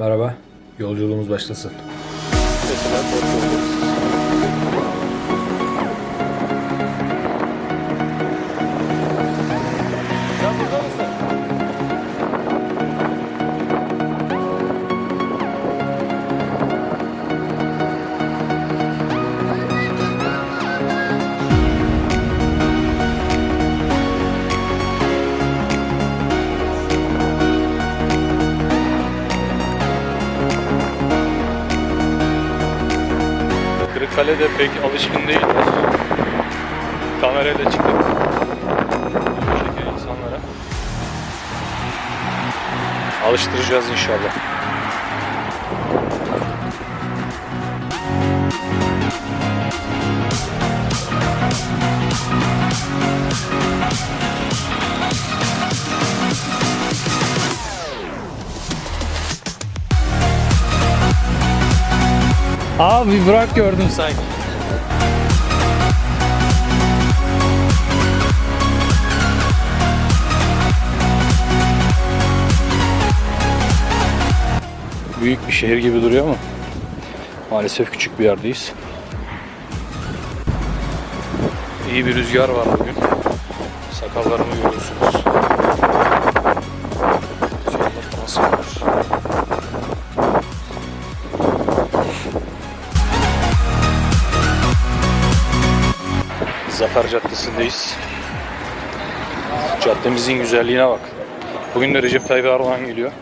Merhaba, yolculuğumuz başlasın. Mesela Kırıkkale'de pek alışkın değiller. Kamerayla çıkıp insanlara. Alıştıracağız inşallah. Abi bırak gördüm sanki. Büyük bir şehir gibi duruyor ama maalesef küçük bir yerdeyiz. İyi bir rüzgar var bugün. Sakallarımı görüyorsunuz. Zafer Caddesi'ndeyiz. Caddemizin güzelliğine bak. Bugün de Recep Tayyip Erdoğan geliyor.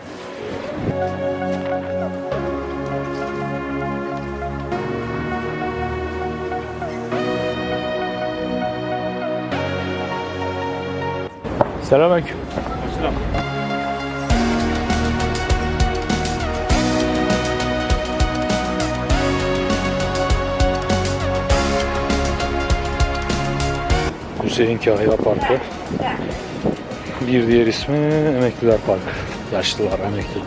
Selamünaleyküm. Selam. Hüseyin Kahya Parkı. Bir diğer ismi Emekliler Parkı. Yaşlılar, emekliler.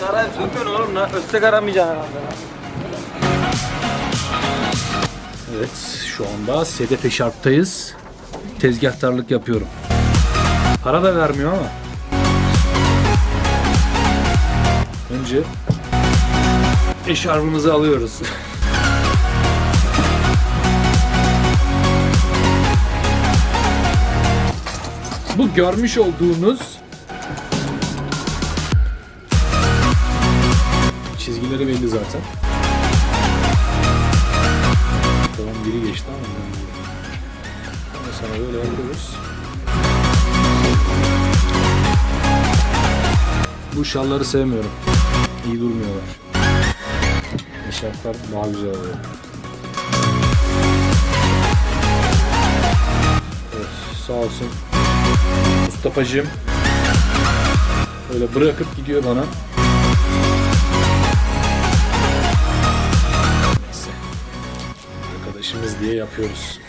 Saray sürmüyorsun oğlum lan. Östek aramayacaksın herhalde. Evet, şu anda Sedef Eşarp'tayız. Tezgahtarlık yapıyorum. Para da vermiyor ama. Önce eşarbımızı alıyoruz. Bu görmüş olduğunuz çizgileri belli zaten. Geçti ama. Ama sana böyle yapıyoruz. Bu şalları sevmiyorum. İyi durmuyorlar. Eşarplar daha güzel oluyor. Evet sağ olsun Mustafa'cığım öyle bırakıp gidiyor bana. Arkadaşımız diye yapıyoruz.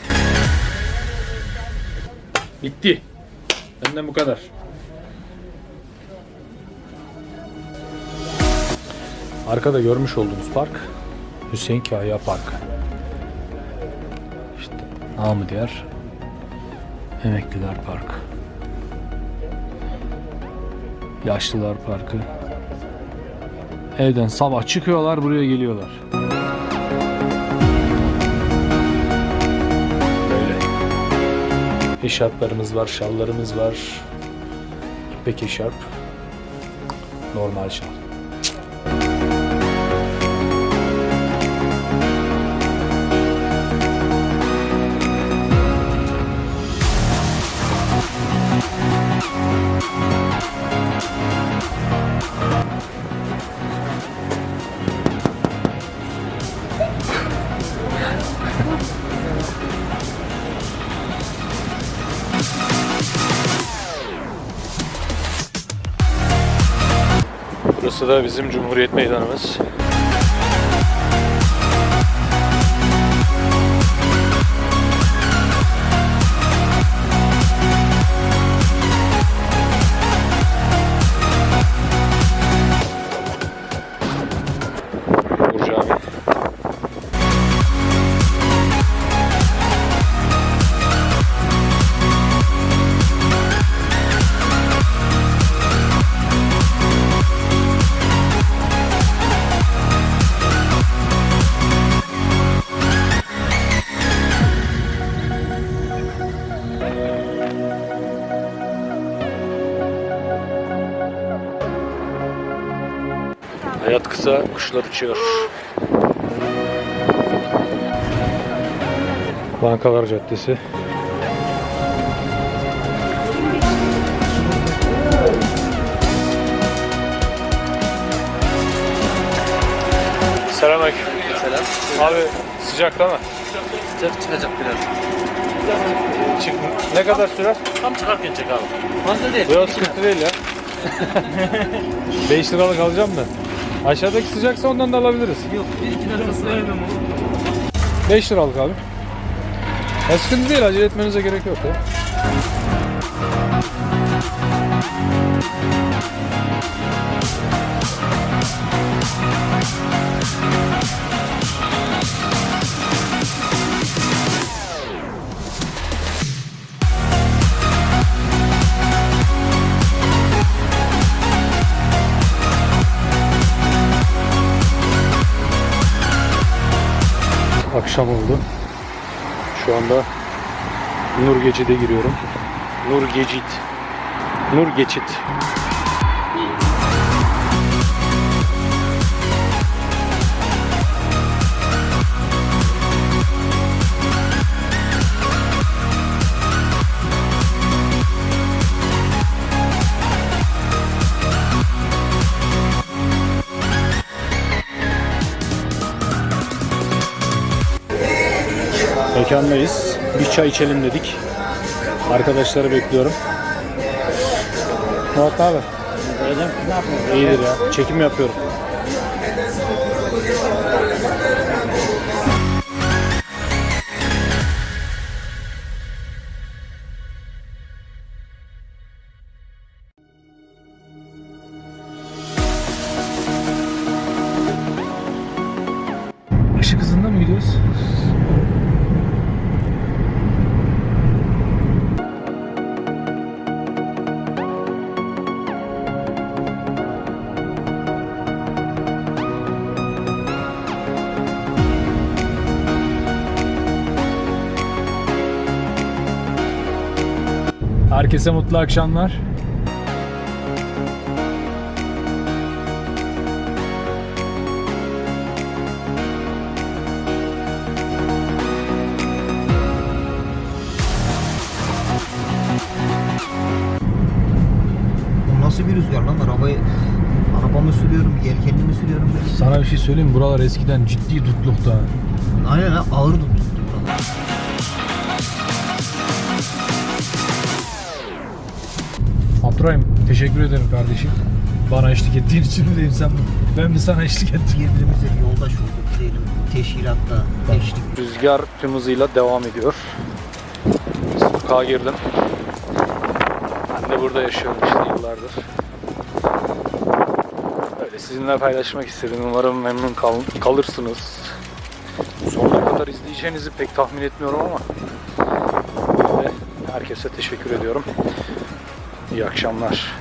Bitti. Benden bu kadar. Arkada görmüş olduğunuz park Hüseyin Kahya Parkı. İşte namı diğer Emekliler Parkı. Yaşlılar Parkı. Evden sabah çıkıyorlar buraya geliyorlar. Eşarplarımız var, şallarımız var. İpek eşarp. Normal şal. Burası da bizim Cumhuriyet Meydanımız. Hayat kısa, kuşlar uçuyor. Bankalar Caddesi. Selamünaleyküm. Selam. Abi sıcakta mı? Sıcak çıkacak biraz. Çık. Ne kadar sürer? Tam çıkarken çek abi. Fazla değil. Biraz sıkıntı değil ya. 5 liralık alacağım da. Aşağıdaki sıcaksa ondan da alabiliriz. Yok bir iki dakikasına yemem onu. 5 liralık abi. Ya sıkıntı değil acele etmenize gerek yok ya. Akşam oldu. Şu anda Nur Geçit'e giriyorum. Nur Geçit. Nur Geçit. Mekandayız. Bir çay içelim dedik. Arkadaşları bekliyorum. Murat abi. Ne yapıyorsun? İyidir ya. Çekim yapıyorum. Herkese mutlu akşamlar. Bu nasıl bir rüzgar lan? Arabayı arabamı sürüyorum, yelkenimi sürüyorum. Sana bir şey söyleyeyim mi? Buralar eskiden ciddi tutlukta. Aynen ha, ağır tuttu buralar. Abdurrahim teşekkür ederim kardeşim. Bana eşlik ettiğin için mi diyeyim sen? Ben mi sana eşlik ettim? Birbirimize yoldaş olduk diyelim. Teşkilatta, teşrik. Rüzgar tüm hızıyla devam ediyor. Sokağa girdim. Ben de burada yaşıyorum işte yıllardır. Öyle sizinle paylaşmak istedim. Umarım memnun kal- kalırsınız. Sonuna kadar izleyeceğinizi pek tahmin etmiyorum ama herkese teşekkür ediyorum. İyi akşamlar.